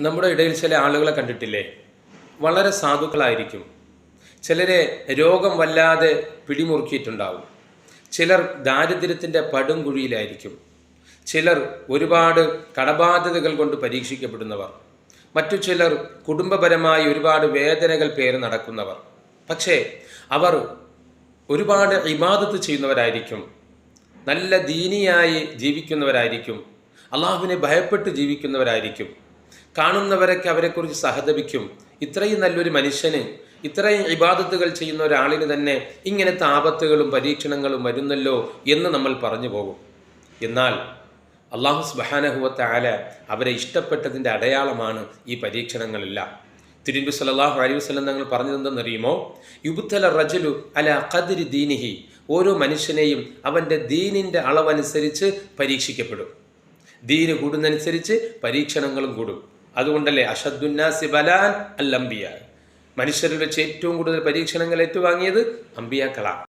നമ്മുടെ ഇടയിൽ ചില ആളുകളെ കണ്ടിട്ടില്ലേ? വളരെ സാധുക്കളായിരിക്കും. ചിലരെ രോഗം വല്ലാതെ പിടിമുറുക്കിയിട്ടുണ്ടാവും. ചിലർ ദാരിദ്ര്യത്തിന്റെ പടുംകുഴിയിലായിരിക്കും ചിലർ ഒരുപാട് കടബാധ്യതകൾ കൊണ്ട് പരീക്ഷിക്കപ്പെടുന്നവർ. മറ്റു ചിലർ കുടുംബപരമായി ഒരുപാട് വേദനകൾ പേര് നടക്കുന്നവർ. പക്ഷേ അവർ ഒരുപാട് ഇബാദത്ത് ചെയ്യുന്നവരായിരിക്കും. നല്ല ദീനിയായി ജീവിക്കുന്നവരായിരിക്കും. അള്ളാഹുവിനെ ഭയപ്പെട്ട് ജീവിക്കുന്നവരായിരിക്കും. കാണുന്നവരൊക്കെ അവരെക്കുറിച്ച് സഹതപിക്കും. ഇത്രയും നല്ലൊരു മനുഷ്യന് ഇത്രയും ഇബാദത്തുകൾ ചെയ്യുന്ന ഒരാളിന് തന്നെ ഇങ്ങനത്തെ ആപത്തുകളും പരീക്ഷണങ്ങളും വരുന്നല്ലോ എന്ന് നമ്മൾ പറഞ്ഞു പോകും. എന്നാൽ അള്ളാഹു സ്ബഹാനഹുവത്തെ ആല അവരെ ഇഷ്ടപ്പെട്ടതിന്റെ അടയാളമാണ് ഈ പരീക്ഷണങ്ങളെല്ലാം. തിരുമ്പി സല്ലാഹു അലൈഹി വസ്ലം തങ്ങൾ പറഞ്ഞതെന്തെന്നറിയുമോ? യുബുത്തല റജലു അല ഖദിരി ദീനിഹി. ഓരോ മനുഷ്യനെയും അവന്റെ ദീനിന്റെ അളവനുസരിച്ച് പരീക്ഷിക്കപ്പെടും. ദീന് കൂടുന്നതനുസരിച്ച് പരീക്ഷണങ്ങളും കൂടും. അതുകൊണ്ടല്ലേ അഷദ്ദുന്നാസി ബലാൻ അൽ അംബിയ മനുഷ്യരിൽ വെച്ച് ഏറ്റവും കൂടുതൽ പരീക്ഷണങ്ങൾ ഏറ്റുവാങ്ങിയത് അമ്പിയാക്കളാണ്